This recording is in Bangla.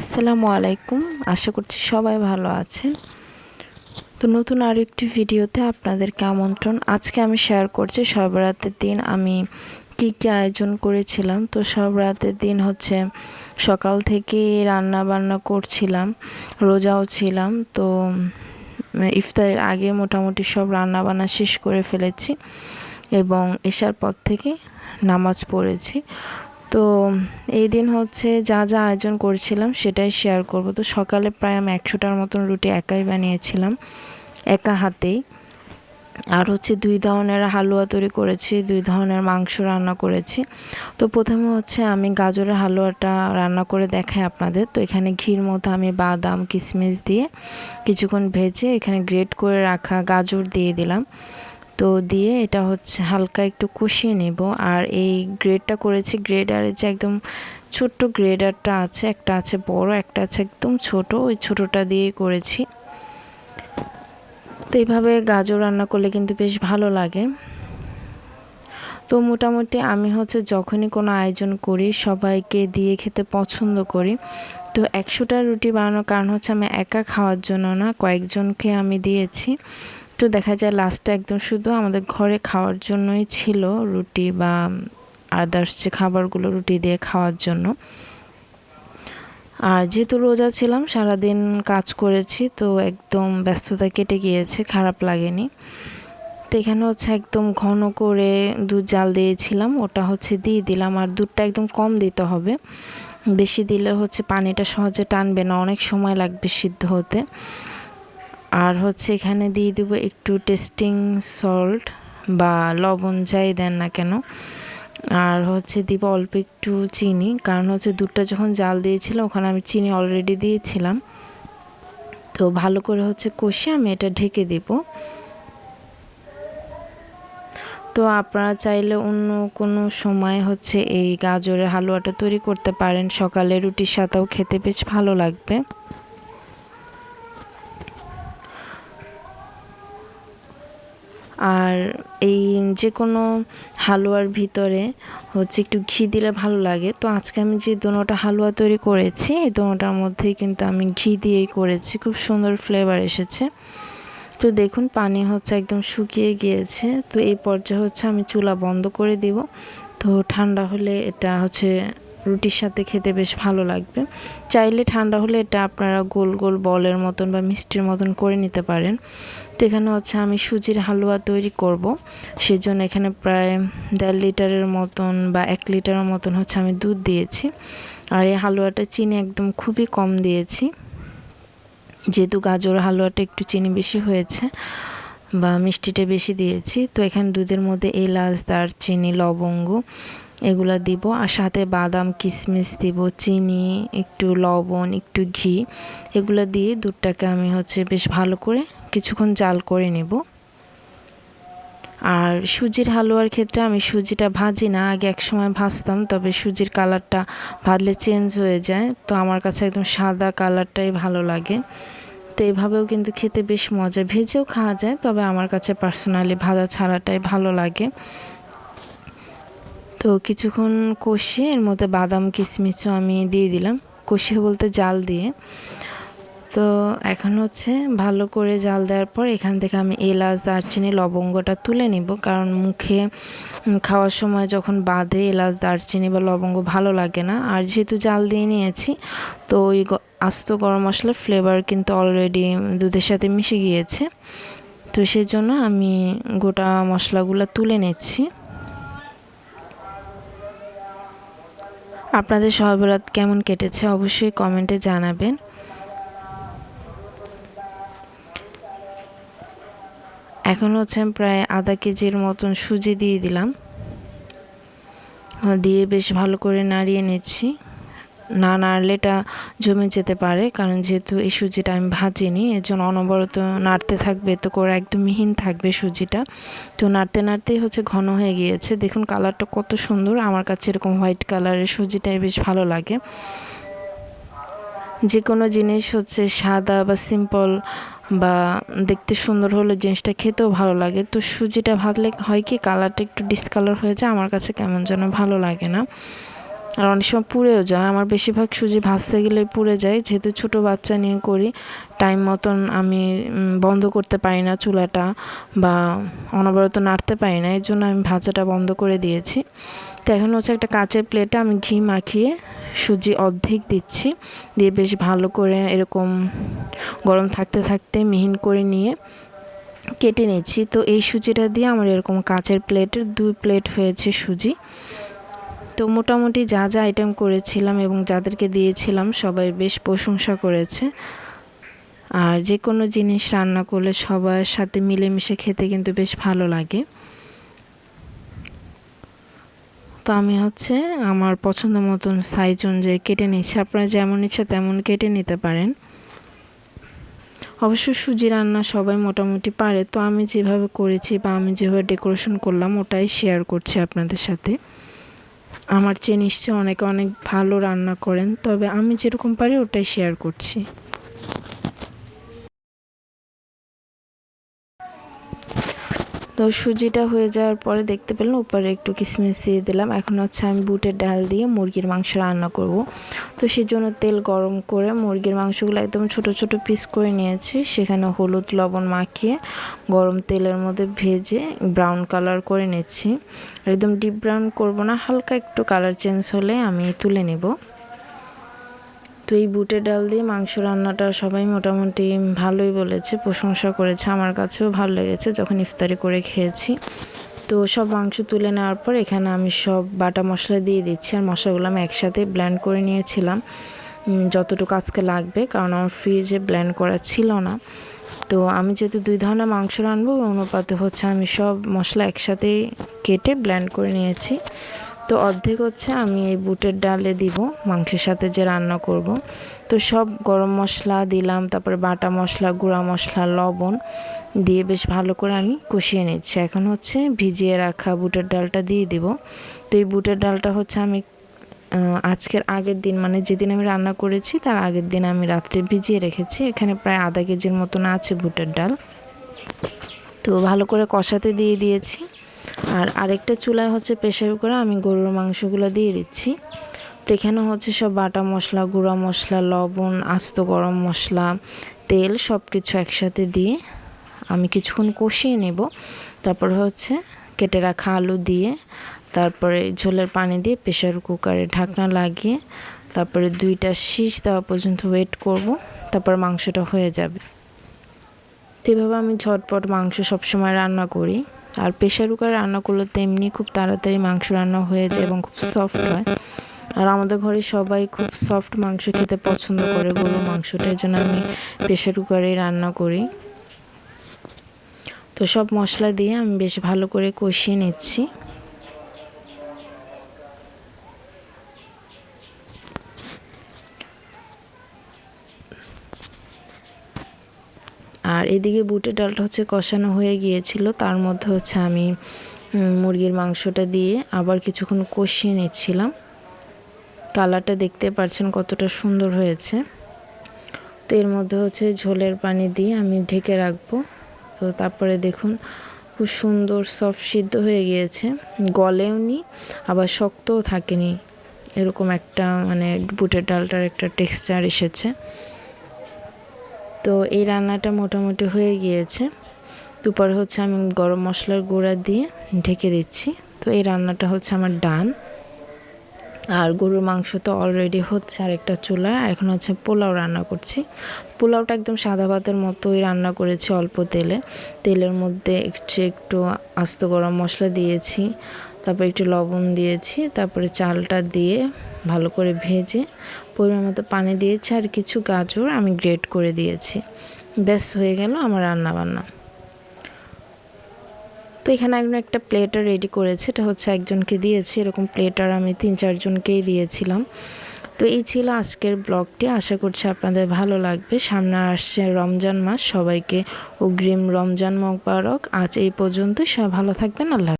আসসালামু আলাইকুম। আশা করছি সবাই ভালো আছেন। তো নতুন আরও একটি ভিডিওতে আপনাদেরকে আমন্ত্রণ। আজকে আমি শেয়ার করছি সব রাতের দিন আমি কী কী আয়োজন করেছিলাম। তো সব রাতের দিন হচ্ছে সকাল থেকে রান্না বান্না করছিলাম, রোজাও ছিলাম। তো ইফতারের আগে মোটামুটি সব রান্না বান্না শেষ করে ফেলেছি এবং এসার পর থেকে নামাজ পড়েছি। তো এই দিন হচ্ছে যা যা আয়োজন করছিলাম সেটাই শেয়ার করব। তো সকালে প্রায় আমি একশোটার মতন রুটি একাই বানিয়েছিলাম, একা হাতেই। আর হচ্ছে দুই ধরনের হালুয়া তৈরি করেছি, দুই ধরনের মাংস রান্না করেছি। তো প্রথমে হচ্ছে আমি গাজরের হালুয়াটা রান্না করে দেখাই আপনাদের। তো এখানে ঘির মধ্যে আমি বাদাম কিশমিশ দিয়ে কিছুক্ষণ ভেজে এখানে গ্রেট করে রাখা গাজর দিয়ে দিলাম। তো দিয়ে এটা হচ্ছে হালকা একটু কষিয়ে নেব। আর এই গ্রেডটা করেছি গ্রেডারে যে একদম ছোট্ট গ্রেডারটা আছে, একটা আছে বড়, একটা আছে একদম ছোট, ওই ছোটোটা দিয়ে করেছি। তো এইভাবে গাজর রান্না করলে কিন্তু বেশ ভালো লাগে। তো মোটামুটি আমি হচ্ছে যখনই কোনো আয়োজন করি, সবাইকে দিয়ে খেতে পছন্দ করি। তো একশোটা রুটি বানানোর কারণ হচ্ছে আমি একা খাওয়ার জন্য না, কয়েকজনকে আমি দিয়েছি। তো দেখা যায় লাস্টটা একদম শুধু আমাদের ঘরে খাওয়ার জন্যই ছিল রুটি বা আদার্স যে খাবারগুলো রুটি দিয়ে খাওয়ার জন্য। আর যেহেতু রোজা ছিলাম, সারাদিন কাজ করেছি, তো একদম ব্যস্ততা কেটে গিয়েছে, খারাপ লাগেনি। তো এখানে হচ্ছে একদম ঘন করে দুধ জাল দিয়েছিলাম, ওটা হচ্ছে দিয়ে দিলাম। আর দুধটা একদম কম দিতে হবে। বেশি দিলে হচ্ছে পানিটা সহজে টানবে না, অনেক সময় লাগবে সিদ্ধ হতে। আর হচ্ছে এখানে দিয়ে দেবো একটু টেস্টিং সল্ট বা লবণ যাই দেন না কেন। আর হচ্ছে দিব অল্প একটু চিনি, কারণ হচ্ছে দুধটা যখন জাল দিয়েছিলাম, ওখানে আমি চিনি অলরেডি দিয়েছিলাম। তো ভালো করে হচ্ছে কষে আমি এটা ঢেকে দিব। তো আপনারা চাইলে অন্য কোনো সময় হচ্ছে এই গাজরের হালুয়াটা তৈরি করতে পারেন। সকালে রুটির সাথেও খেতে বেশ ভালো লাগবে। আর এই যে কোনো হালুয়ার ভিতরে হচ্ছে একটু ঘি দিলে ভালো লাগে। তো আজকে আমি যে দোনোটা হালুয়া তৈরি করেছি, এই দোনোটার মধ্যেই কিন্তু আমি ঘি দিয়েই করেছি। খুব সুন্দর ফ্লেভার এসেছে। তো দেখুন, পানি হচ্ছে একদম শুকিয়ে গিয়েছে। তো এই পর্যায়ে হচ্ছে আমি চুলা বন্ধ করে দিব। তো ঠান্ডা হলে এটা হচ্ছে রুটির সাথে খেতে বেশ ভালো লাগবে। চাইলে ঠান্ডা হলে এটা আপনারা গোল গোল বলের মতন বা মিষ্টির মতন করে নিতে পারেন। তো এখানে হচ্ছে আমি সুজির হালুয়া তৈরি করব। সেজন্য এখানে প্রায় দেড় লিটারের মতন বা এক লিটারের মতন হচ্ছে আমি দুধ দিয়েছি। আর এই হালুয়াটা চিনি একদম খুবই কম দিয়েছি। যেহেতু গাজর হালুয়াটা একটু চিনি বেশি হয়েছে বা মিষ্টিটা বেশি দিয়েছি, তো এখানে দুধের মধ্যে এলাচ, দারচিনি, লবঙ্গ এগুলো দিব। আর সাথে বাদাম কিশমিশ দিব, চিনি, একটু লবণ, একটু ঘি এগুলো দিয়ে দুধটাকে আমি হচ্ছে বেশ ভালো করে কিছুক্ষণ জাল করে নেব। আর সুজির হালুয়ার ক্ষেত্রে আমি সুজিটা ভাজি না, আগে এক সময় ভাজতাম, তবে সুজির কালারটা ভাজলে চেঞ্জ হয়ে যায়। তো আমার কাছে একদম সাদা কালারটাই ভালো লাগে। তো এভাবেও কিন্তু খেতে বেশ মজা। ভেজেও খাওয়া যায়, তবে আমার কাছে পার্সোনালি ভাজা ছাড়াটাই ভালো লাগে। তো কিছুক্ষণ কষিয়ে এর মধ্যে বাদাম, কিশমিশও আমি দিয়ে দিলাম। কষিয়ে বলতে জাল দিয়ে। তো এখন হচ্ছে ভালো করে জাল দেওয়ার পর এখান থেকে আমি এলাচ, দারচিনি, লবঙ্গটা তুলে নিব। কারণ মুখে খাওয়ার সময় যখন বাঁধে এলাচ, দারচিনি বা লবঙ্গ ভালো লাগে না। আর যেহেতু জাল দিয়ে নিয়েছি, তো ওই আস্ত গরম মশলার ফ্লেভার কিন্তু অলরেডি দুধের সাথে মিশে গিয়েছে। তো সেজন্য আমি গোটা মশলাগুলো তুলে নিচ্ছি। আপনাদের সহবরাত কেমন কেটেছে অবশ্যই কমেন্টে জানাবেন। এখন হচ্ছে প্রায় আধা কেজির মতন সুজি দিয়ে দিলাম। দিয়ে বেশ ভালো করে নাড়িয়ে নিচ্ছি। না নাড়লে এটা জমে যেতে পারে, কারণ যেহেতু এই সুজিটা আমি ভাজিনি, এর জন্য অনবরত নাড়তে থাকবে তো করে একদম মিহিন থাকবে সুজিটা। তো নাড়তে নাড়তেই হচ্ছে ঘন হয়ে গিয়েছে। দেখুন কালারটা কত সুন্দর, আমার কাছে এরকম হোয়াইট কালারের সুজিটাই বেশ ভালো লাগে। যে কোনো জিনিস হচ্ছে সাদা বা সিম্পল বা দেখতে সুন্দর হলে জিনিসটা খেতেও ভালো লাগে। তো সুজিটা ভাজলে হয় কি কালারটা একটু ডিসকালার হয়ে যায়, আমার কাছে কেমন যেন ভালো লাগে না। আর অনেক সময় পুড়েও যায়, আমার বেশিরভাগ সুজি ভাজতে গেলে পুড়ে যায়। যেহেতু ছোট বাচ্চা নিয়ে করি টাইম মতন আমি বন্ধ করতে পারি না চুলাটা বা অনবরত নাড়তে পারি না এই জন্য আমি ভাজাটা বন্ধ করে দিয়েছি। তো এখন হচ্ছে একটা কাঁচের প্লেটে আমি ঘি মাখিয়ে সুজি অর্ধেক দিচ্ছি। দিয়ে বেশ ভালো করে এরকম গরম থাকতে থাকতে মিহিন করে নিয়ে কেটে নিচ্ছি। তো এই সুজিটা দিয়ে আমার এরকম কাঁচের প্লেটের দুই প্লেট হয়েছে সুজি। তো মোটামুটি যা যা আইটেম করেছিলাম এবং যাদেরকে দিয়েছিলাম সবাই বেশ প্রশংসা করেছে। আর যে কোনো জিনিস রান্না করলে সবার সাথে মিলেমিশে খেতে কিন্তু বেশ ভালো লাগে। তো আমি হচ্ছে আমার পছন্দ মতন সাইজ অনুযায়ী কেটে নিচ্ছি আপনারা যেমন ইচ্ছা তেমন কেটে নিতে পারেন। অবশ্য সুজি রান্না সবাই মোটামুটি পারে, তো আমি যেভাবে করেছি বা আমি যেভাবে ডেকোরেশন করলাম, ওটাই শেয়ার করছি আপনাদের সাথে। আমার চেয়ে নিশ্চয়ই অনেকে অনেক ভালো রান্না করেন, তবে আমি যেরকম পারি, ওটাই শেয়ার করছি। তো সুজিটা হয়ে যাওয়ার পরে দেখতে পেলাম উপরে একটু কিশমিশ দিয়ে দিলাম। এখন হচ্ছে আমি বুটের ডাল দিয়ে মুরগির মাংস রান্না করব। তো সেই জন্য তেল গরম করে মুরগির মাংসগুলো একদম ছোট ছোট পিস করে নিয়েছি। সেখানে হলুদ, লবণ মাখিয়ে গরম তেলের মধ্যে ভেজে ব্রাউন কালার করে নিচ্ছি। একদম ডিপ ব্রাউন করব না, হালকা একটু কালার চেঞ্জ হলে আমি তুলে নেব। তো এই বুটের ডাল দিয়ে মাংস রান্নাটা সবাই মোটামুটি ভালোই বলেছে, প্রশংসা করেছে। আমার কাছেও ভালো লেগেছে যখন ইফতারি করে খেয়েছি। তো সব মাংস তুলে নেওয়ার পর এখানে আমি সব বাটা মশলা দিয়ে দিচ্ছি আর মশলাগুলো আমি একসাথে ব্ল্যান্ড করে নিয়েছিলাম। যতটুকু আজকে লাগবে, কারণ আমার ফ্রিজে ব্ল্যান্ড করা ছিল না। তো আমি যেহেতু দুই ধরনের মাংস রানবো অনুপাতে হচ্ছে আমি সব মশলা একসাথে কেটে ব্ল্যান্ড করে নিয়েছি। তো অর্ধেক হচ্ছে আমি এই বুটের ডালে দিব, মাংসের সাথে যে রান্না করব। তো সব গরম মশলা দিলাম, তারপরে বাটা মশলা, গুঁড়া মশলা, লবণ দিয়ে বেশ ভালো করে আমি কষিয়ে নিচ্ছি। এখন হচ্ছে ভিজিয়ে রাখা বুটের ডালটা দিয়ে দিব। তো এই বুটের ডালটা হচ্ছে আমি আজকের আগের দিন মানে যেদিন আমি রান্না করেছি, তার আগের দিন আমি রাত্রে ভিজিয়ে রেখেছি। এখানে প্রায় আধা কেজির মতন আছে বুটের ডাল। তো ভালো করে কষাতে দিয়ে দিয়েছি। আর আরেকটা চুলায় হচ্ছে প্রেশার কুকারে আমি গরুর মাংসগুলো দিয়ে দিচ্ছি। তো এখানে হচ্ছে সব বাটা মশলা, গুঁড়া মশলা, লবণ, আস্ত গরম মশলা, তেল সব কিছু একসাথে দিয়ে আমি কিছুক্ষণ কষিয়ে নেব। তারপর হচ্ছে কেটে রাখা আলু দিয়ে, তারপরে ঝোলের পানি দিয়ে প্রেশার কুকারে ঢাকনা লাগিয়ে, তারপরে দুইটা শীষ দেওয়া পর্যন্ত ওয়েট করব, তারপর মাংসটা হয়ে যাবে। তো এভাবে আমি ঝটপট মাংস সবসময় রান্না করি। আর প্রেশার কুকারে রান্না করলে তেমনি খুব তাড়াতাড়ি মাংস রান্না হয়ে যায় এবং খুব সফট হয়। আর আমাদের ঘরে সবাই খুব সফট মাংস খেতে পছন্দ করে গরু মাংসটা, এই জন্য আমি প্রেশার কুকারেই রান্না করি। তো সব মশলা দিয়ে আমি বেশ ভালো করে কষিয়ে নিচ্ছি। এদিকে বুটের ডালটা হচ্ছে কষানো হয়ে গিয়েছিল। তার মধ্যে হচ্ছে আমি মুরগির মাংসটা দিয়ে আবার কিছুক্ষণ কষিয়ে নিচ্ছিলাম। কালারটা দেখতে পাচ্ছেন কতটা সুন্দর হয়েছে। তো এর মধ্যে হচ্ছে ঝোলের পানি দিয়ে আমি ঢেকে রাখব। তো তারপরে দেখুন, খুব সুন্দর সফট সিদ্ধ হয়ে গিয়েছে। গলেও নি, আবার শক্তও থাকেনি। এরকম একটা মানে বুটের ডালটার একটা টেক্সচার এসেছে। তো এই রান্নাটা মোটামুটি হয়ে গিয়েছে। দুপুরে হচ্ছে আমি গরম মশলার গুঁড়া দিয়ে ঢেকে দিচ্ছি। তো এই রান্নাটা হচ্ছে আমার ডান। আর গরুর মাংস তো অলরেডি হচ্ছে আর একটা চুলা এখন হচ্ছে পোলাও রান্না করছি। পোলাওটা একদম সাদা ভাতের মতোই রান্না করেছি অল্প তেলে। তেলের মধ্যে একটু একটু আস্ত গরম মশলা দিয়েছি। তারপর একটু লবণ দিয়েছি। তারপরে চালটা দিয়ে ভালো করে ভেজে পরিমাণ মতো পানি দিয়েছি আর কিছু গাজর আমি গ্রেট করে দিয়েছি। ব্যাস, হয়ে গেল আমার রান্না বান্না তো এখানে একজন একটা প্লেটার রেডি করেছে, এটা হচ্ছে একজনকে দিয়েছি, এরকম প্লেটার আমি তিন চারজনকেই দিয়েছিলাম। তো এই ছিল আজকের ব্লগটি, আশা করছি আপনাদের ভালো লাগবে। সামনে আসছে রমজান মাস, সবাইকে অগ্রিম রমজান মোবারক। আজ এই পর্যন্ত সব ভালো থাকবেন, আল্লাহ